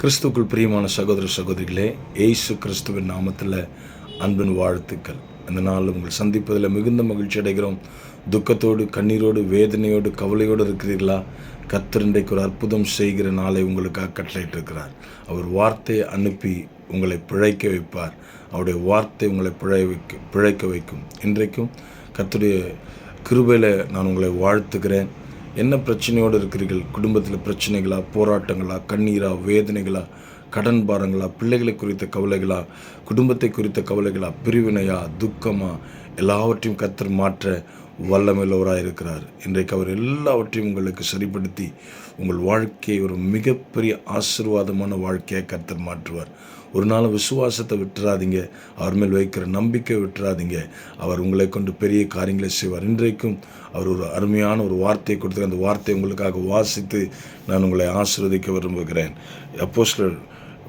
கிறிஸ்துக்குள் பிரியமான சகோதர சகோதரிகளே ஏசு கிறிஸ்துவின் நாமத்தில் அன்பின் வாழ்த்துக்கள். இந்த நாள் உங்கள் சந்திப்பதில் மிகுந்த மகிழ்ச்சி அடைகிறோம். துக்கத்தோடு கண்ணீரோடு வேதனையோடு கவலையோடு இருக்கிறீர்களா? கத்திரண்டைக்கு ஒரு அற்புதம் செய்கிற நாளை உங்களுக்காக கட்டளையிட்டிருக்கிறார் அவர் வார்த்தையை அனுப்பி உங்களை பிழைக்க வைப்பார். அவருடைய வார்த்தை உங்களை பிழை வைக்க பிழைக்க வைக்கும். இன்றைக்கும் கத்துடைய கிருபையில் நான் உங்களை வாழ்த்துகிறேன். என்ன பிரச்சனையோடு இருக்கிறீர்கள்? குடும்பத்தில் பிரச்சனைகளா போராட்டங்களா கண்ணீரா வேதனைகளா கடன் பாரங்களா பிள்ளைகளை குறித்த கவலைகளா குடும்பத்தை குறித்த கவலைகளா பிரிவினையா துக்கமா? எல்லாவற்றையும் கத்தர் மாற்ற வல்லமில்லவராக இருக்கிறார் இன்றைக்கு அவர் எல்லாவற்றையும் உங்களுக்கு சரிப்படுத்தி உங்கள் வாழ்க்கையை ஒரு மிகப்பெரிய ஆசீர்வாதமான வாழ்க்கையை கருத்தர் மாற்றுவார். ஒரு நாள் விசுவாசத்தை விட்டுறாதீங்க. அவர் மேல் வைக்கிற நம்பிக்கை விட்டுறாதீங்க. அவர் உங்களை கொண்டு பெரிய காரியங்களை செய்வார். இன்றைக்கும் அவர் ஒரு அருமையான ஒரு வார்த்தையை கொடுத்து அந்த வார்த்தையை உங்களுக்காக வாசித்து நான் உங்களை ஆசிர்வதிக்க விரும்புகிறேன். அப்போஸ்லர்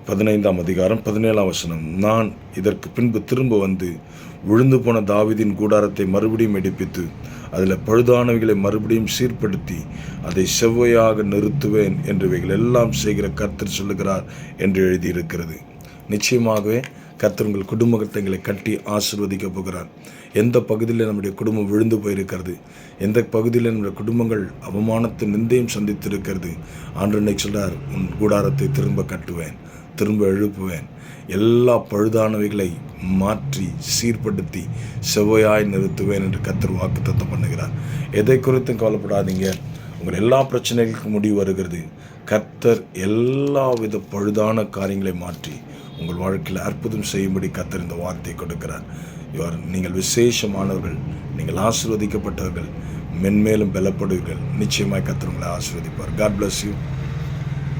பதினைந்தாம் அதிகாரம் பதினேழாம் வசனம். நான் இதற்கு பின்பு திரும்ப வந்து விழுந்து போன தாவிதின் கூடாரத்தை மறுபடியும் எடுப்பித்து அதில் பழுதானவைகளை மறுபடியும் சீர்படுத்தி அதை செவ்வையாக நிறுத்துவேன் என்றவைகள் எல்லாம் செய்கிற கர்த்தர் சொல்லுகிறார் என்று எழுதியிருக்கிறது. நிச்சயமாகவே கர்த்தர் உங்கள் குடும்பத்தங்களை கட்டி ஆசிர்வதிக்க போகிறார். எந்த பகுதியில் நம்முடைய குடும்பம் விழுந்து போயிருக்கிறது எந்த பகுதியில் நம்முடைய குடும்பங்கள் அவமானத்தை நிந்தையும் சந்தித்திருக்கிறது ஆண்டு சொல்கிறார் உன் கூடாரத்தை திரும்ப கட்டுவேன். திரும்ப எழுப்புவேன். எல்லா பழுதானவைகளை மாற்றி சீர்படுத்தி செவ்வையாய் நிறுத்துவேன் என்று கத்தர் வாக்குத்தத்தம் பண்ணுகிறார். எதை குறித்தும் கவலைப்படாதீங்க. உங்கள் எல்லா பிரச்சனைகளுக்கும் முடிவு வருகிறது. கர்த்தர் எல்லாவித பழுதான காரியங்களை மாற்றி உங்கள் வாழ்க்கையில் அற்புதம் செய்யும்படி கத்தர் இந்த வார்த்தை கொடுக்கிறார். இவர் நீங்கள் விசேஷமானவர்கள் நீங்கள் ஆசீர்வதிக்கப்பட்டவர்கள் மென்மேலும் பலப்படுவீர்கள். நிச்சயமாய் கத்தர் உங்களை ஆசீர்வதிப்பார். God bless you